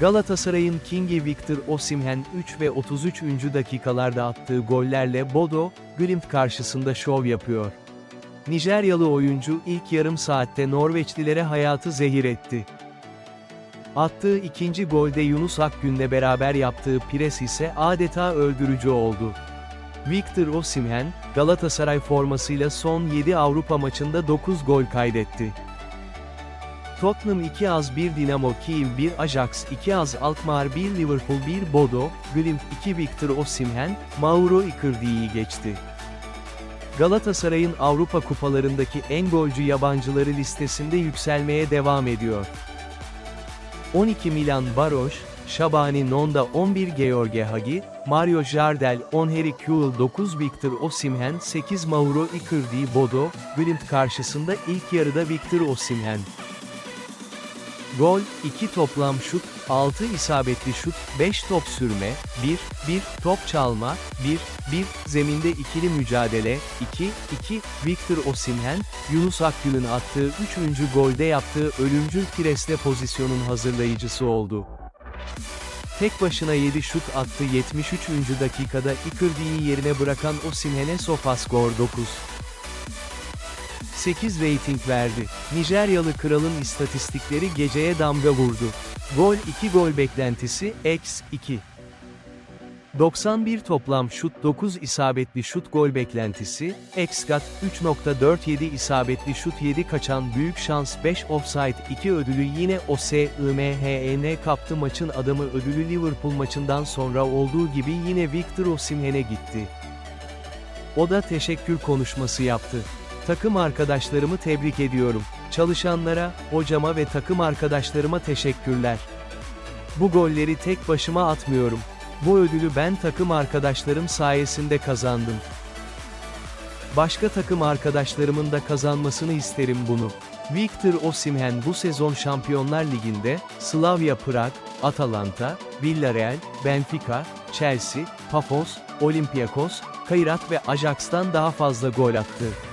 Galatasaray'ın Kingi Victor Osimhen 3 ve 33. dakikalarda attığı gollerle Bodo, Glimt karşısında şov yapıyor. Nijeryalı oyuncu ilk yarım saatte Norveçlilere hayatı zehir etti. Attığı ikinci golde Yunus Akgün'le beraber yaptığı pres ise adeta öldürücü oldu. Victor Osimhen, Galatasaray formasıyla son 7 Avrupa maçında 9 gol kaydetti. Tottenham 2 az 1 Dinamo Kiev 1 Ajax 2 az Alkmaar 1 Liverpool 1 Bodo, Glimt 2 Victor Osimhen, Mauro Icardi'yi geçti. Galatasaray'ın Avrupa kupalarındaki en golcü yabancıları listesinde yükselmeye devam ediyor. 12 Milan Baroş, Şabani Nonda 11 George Hagi, Mario Jardel 10 Harry Kewell 9 Victor Osimhen 8 Mauro Icardi Bodo, Glimt karşısında ilk yarıda Victor Osimhen. Gol, 2 toplam şut, 6 isabetli şut, 5 top sürme, 1, 1 top çalma, 1, 1 zeminde ikili mücadele, 2, 2 Victor Osimhen, Yunus Akgün'ün attığı 3. golde yaptığı ölümcül presle pozisyonun hazırlayıcısı oldu. Tek başına 7 şut attı 73. dakikada Icardi'yi yerine bırakan Osimhen'e Sofascore 9. 8 rating verdi. Nijeryalı kralın istatistikleri geceye damga vurdu. Gol 2 gol beklentisi, x 2. 91 toplam şut 9 isabetli şut gol beklentisi, xgat 3.47 isabetli şut 7 kaçan büyük şans 5 offside 2 ödülü yine OSIMHEN kaptı maçın adamı ödülü Liverpool maçından sonra olduğu gibi yine Victor Osimhen'e gitti. O da teşekkür konuşması yaptı. Takım arkadaşlarımı tebrik ediyorum. Çalışanlara, hocama ve takım arkadaşlarıma teşekkürler. Bu golleri tek başıma atmıyorum. Bu ödülü ben takım arkadaşlarım sayesinde kazandım. Başka takım arkadaşlarımın da kazanmasını isterim bunu. Victor Osimhen bu sezon Şampiyonlar Ligi'nde, Slavia Prag, Atalanta, Villarreal, Benfica, Chelsea, Pafos, Olympiakos, Kairat ve Ajax'tan daha fazla gol attı.